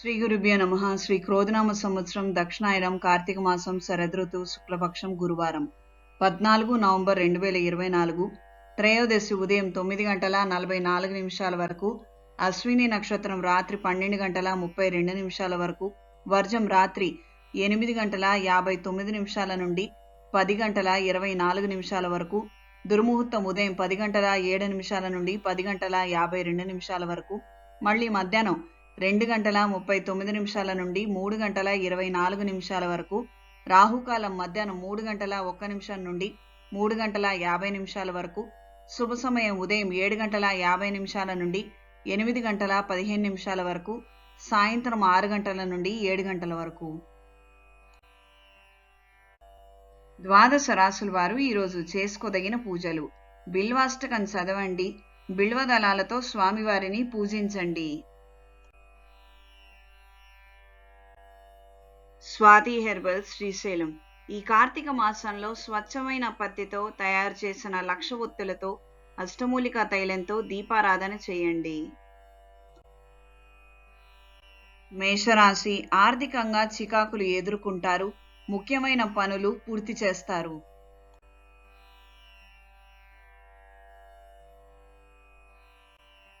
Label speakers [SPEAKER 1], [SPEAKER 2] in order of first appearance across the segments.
[SPEAKER 1] శ్రీ గురుభ్యో నమ. శ్రీ క్రోధనామ సంవత్సరం దక్షిణాయనం కార్తీక మాసం శరదృతువు శుక్లపక్షం గురువారం. పద్నాలుగు నవంబర్ రెండు వేల ఇరవై నాలుగు త్రయోదశి ఉదయం తొమ్మిది గంటల నలభై నాలుగు నిమిషాల వరకు అశ్విని నక్షత్రం రాత్రి పన్నెండు గంటల ముప్పై రెండు నిమిషాల వరకు వర్జం రాత్రి ఎనిమిది గంటల యాభై తొమ్మిది నిమిషాల నుండి పది గంటల ఇరవై నాలుగు నిమిషాల వరకు దుర్ముహూర్తం ఉదయం పది గంటల ఏడు నిమిషాల నుండి పది గంటల యాభై రెండు నిమిషాల వరకు మళ్ళీ మధ్యాహ్నం రెండు గంటల ముప్పై తొమ్మిది నిమిషాల నుండి మూడు గంటల ఇరవై నాలుగు నిమిషాల వరకు రాహుకాలం మధ్యాహ్నం మూడు గంటల ఒక్క నిమిషం నుండి మూడు గంటల యాభై నిమిషాల వరకు శుభ సమయం ఉదయం ఏడు గంటల యాభై నిమిషాల నుండి ఎనిమిది గంటల పదిహేను నిమిషాల వరకు సాయంత్రం ఆరు గంటల నుండి ఏడు గంటల వరకు. ద్వాదశ రాసుల వారు ఈరోజు చేసుకోదగిన పూజలు. బిల్వాష్టకం చదవండి. బిల్వదళాలతో స్వామివారిని పూజించండి. స్వాతి హెర్బల్ శ్రీశైలం. ఈ కార్తీక మాసంలో స్వచ్ఛమైన పత్తితో తయారు చేసిన లక్ష ఒత్తులతో అష్టమూలిక తైలంతో దీపారాధన చేయండి. మేషరాశి ఆర్థికంగా చికాకులు ఎదుర్కొంటారు ముఖ్యమైన పనులు పూర్తి చేస్తారు.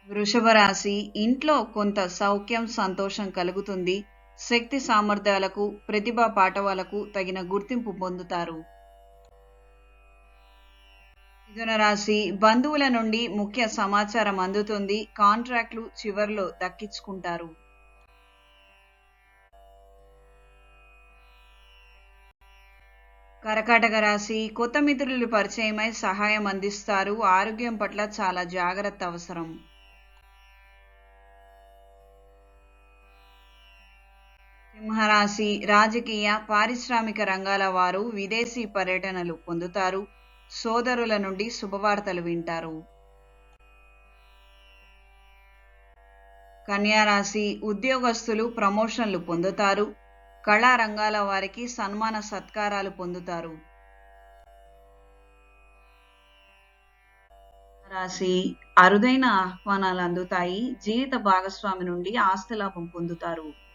[SPEAKER 1] వృషభ రాశి ఇంట్లో కొంత సౌఖ్యం సంతోషం కలుగుతుంది. శక్తి సామర్థ్యాలకు ప్రతిభా పాఠవాలకు తగిన గుర్తింపు పొందుతారు. మిథున రాశి బంధువుల నుండి ముఖ్య సమాచారం అందుతుంది. కాంట్రాక్ట్లు చివర్లో దక్కించుకుంటారు. కరకాటక రాశి కొత్త మిత్రులు పరిచయమై సహాయం అందిస్తారు. ఆరోగ్యం పట్ల చాలా జాగ్రత్త అవసరం. సింహరాశి రాజకీయ పారిశ్రామిక రంగాల వారు విదేశీ పర్యటనలు పొందుతారు. సోదరుల నుండి శుభవార్తలు వింటారు. కన్యారాశి ఉద్యోగస్తులు ప్రమోషన్లు పొందుతారు. కళా రంగాల వారికి సన్మాన సత్కారాలు పొందుతారు. రాశి అరుదైన ఆహ్వానాలు అందుతాయి. జీవిత భాగస్వామి నుండి ఆస్తి లాభం పొందుతారు.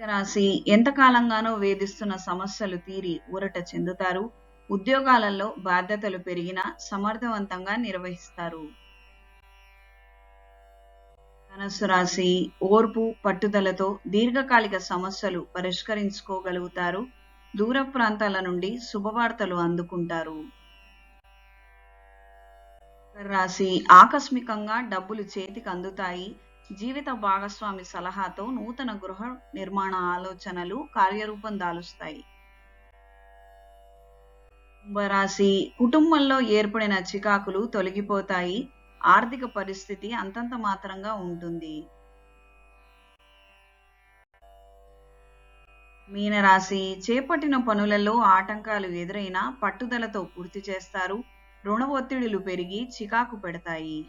[SPEAKER 1] రాశి ఎంతకాలంగానో వేధిస్తున్న సమస్యలు తీరి ఊరట చెందుతారు. ఉద్యోగాలలో బాధ్యతలు పెరిగినా సమర్థవంతంగా నిర్వహిస్తారు. ధనస్సు రాశి ఓర్పు పట్టుదలతో దీర్ఘకాలిక సమస్యలు పరిష్కరించుకోగలుగుతారు. దూర ప్రాంతాల నుండి శుభవార్తలు అందుకుంటారు. రాశి ఆకస్మికంగా డబ్బులు చేతికి అందుతాయి. జీవిత భాగస్వామి సలహాతో నూతన గృహ నిర్మాణ ఆలోచనలు కార్యరూపం దాలుస్తాయి. కుంభరాశి కుటుంబంలో ఏర్పడిన చికాకులు తొలగిపోతాయి. ఆర్థిక పరిస్థితి అంతంత మాత్రంగా ఉంటుంది. మీనరాశి చేపట్టిన పనులలో ఆటంకాలు ఎదురైనా పట్టుదలతో పూర్తి చేస్తారు. రుణ ఒత్తిడులు పెరిగి చికాకు పెడతాయి.